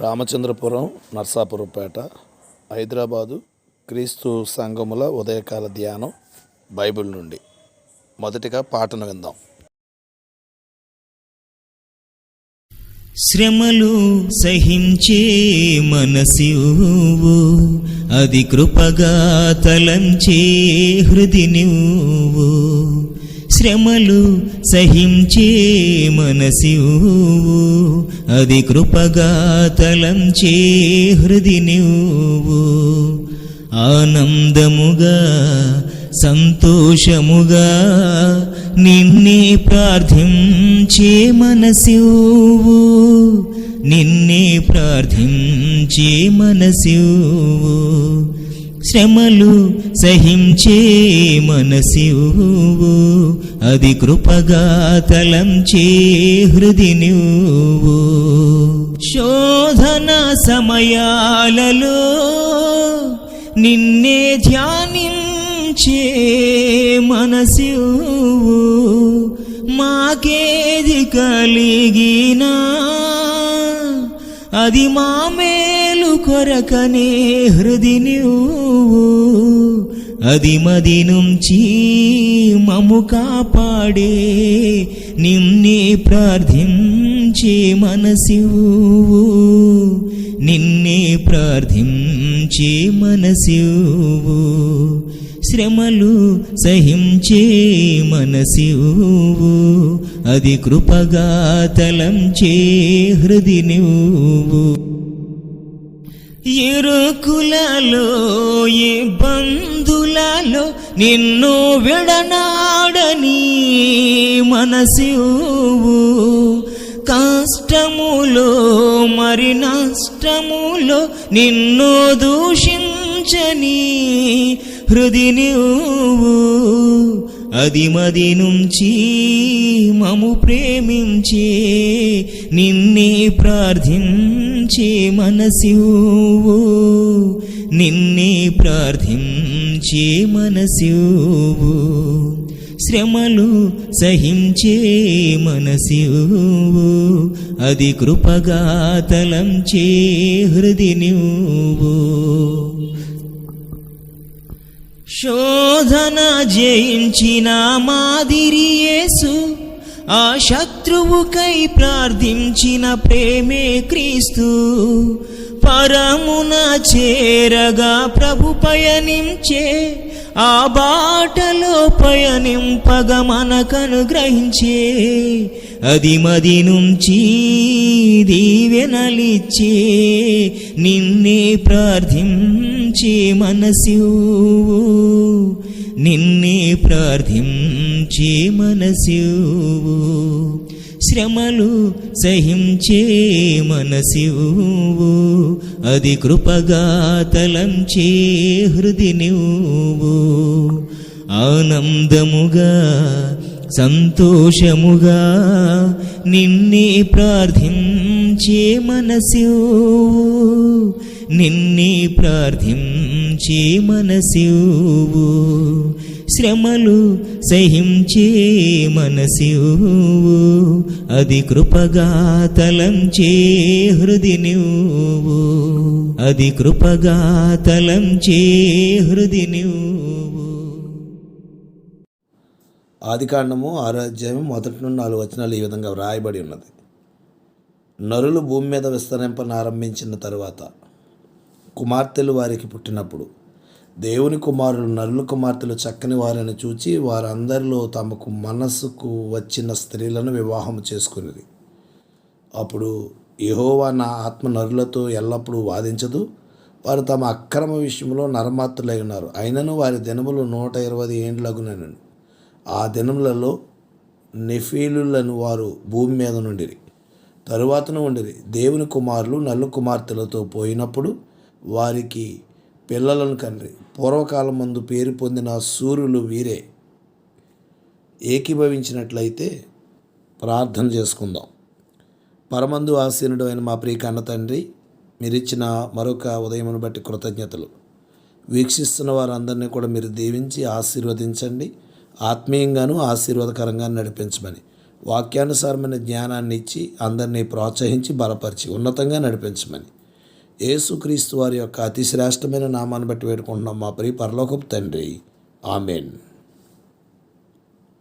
రామచంద్రపురం నర్సాపురంపేట హైదరాబాదు క్రీస్తు సంఘముల ఉదయకాల ధ్యానం బైబిల్ నుండి. మొదటిగా పాటను విందాం. శ్రమలు సహించే మనసివు అది కృపగా తలంచే హృది నువ్వు శ్రమలు సహించే మనసివు అది కృపగా తలంచే హృది నువ్వు ఆనందముగా సంతోషముగా నిన్నే ప్రార్థించే మనసివు నిన్నే ప్రార్థించే మనసివు శ్రమలు సహించే మనసివు అది కృపగా తలంచే హృది నువ్వు. శోధన సమయాలలో నిన్నే ధ్యానించే మనసివు మాకేది కలిగినా అది మామే మేలు కొరకనే హృది నువ్వు అది మది నుంచి మము కాపాడే నిన్నే ప్రార్థించే మనసివు నిన్నే ప్రార్థించే మనసివు శ్రమలు సహించే మనసివు అది కృపగా తలంచే హృది నువ్వు ఇరుకులలో ఇబ్బందులలో నిన్ను విడనాడని మనసివు కష్టములో మరి నష్టములో నిన్ను దూషించని హృది నువ్వు అది మది నుంచి మము ప్రేమించే నిన్నే ప్రార్థించ మనసివు నిన్నే ప్రార్థించే మనసివు శ్రమలు సహించే మనసివు అది కృపగా తలంచే హృది నువ్వు శోధన జయించిన మాదిరి యేసు ఆ శత్రువుకై ప్రార్థించిన ప్రేమే క్రీస్తు. పరమున చేరగా ప్రభు పయనించే ఆ బాటలో పయనింపగ మనకనుగ్రహించే అది మది నుంచి దీవెనలిచ్చే నిన్నే ప్రార్థించే మనసివు. నిన్నే ప్రార్థించి మనసివు. శ్రమలు సహించే మనసివు. అది కృపగా తలంచే హృది నువ్వు ఆనందముగా సంతోషముగా నిన్నే ప్రార్థించే మనసివు. నిన్నీ ప్రార్థించే మనసివు శ్రమలు సహించే మనసివు అది కృపగా తలంచే హృది నువ్వు అది కృపగా తలంచే హృది నువ్వు ఆదికాండము ఆరో మొదటి నుండి నాలుగు వచనాలు ఈ విధంగా వ్రాయబడి ఉన్నది. నరులు భూమి మీద విస్తరింపనారంభించిన తరువాత కుమార్తెలు వారికి పుట్టినప్పుడు. దేవుని కుమారులు నరుల కుమార్తెలు చక్కని వారిని చూచి వారందరిలో తమకు మనసుకు వచ్చిన స్త్రీలను వివాహం చేసుకునేది అప్పుడు యహోవా నా ఆత్మ నరులతో ఎల్లప్పుడూ వాదించదు. వారు తమ అక్రమ విషయంలో నరమాత్రులై ఉన్నారు. అయినను వారి దినములు నూట ఇరవై ఏండ్లగునను. ఆ దినములలో నెఫీలులను వారు భూమి మీద నుండిరి. తరువాతను ఉండిరి. దేవుని కుమారులు నల్లు కుమార్తెలతో పోయినప్పుడు వారికి పిల్లలను కండ్రి. పూర్వకాలం మందు పేరు పొందిన సూర్యులు వీరే. ఏకీభవించినట్లయితే ప్రార్థన చేసుకుందాం. పరమందు ఆసీనుడు అయిన మా ప్రియ కన్న తండ్రి మీరిచ్చిన మరొక ఉదయమును బట్టి కృతజ్ఞతలు. వీక్షిస్తున్న వారందరినీ కూడా మీరు దీవించి ఆశీర్వదించండి. ఆత్మీయంగాను ఆశీర్వాదకరంగా నడిపించమని వాక్యానుసారమైన జ్ఞానాన్ని ఇచ్చి అందరినీ ప్రోత్సహించి బలపరిచి ఉన్నతంగా నడిపించమని యేసుక్రీస్తు వారి యొక్క అతి శ్రేష్టమైన నామాన్ని బట్టి వేడుకుంటున్నాం మా ప్రియ పరలోకపు తండ్రి. ఆమెన్.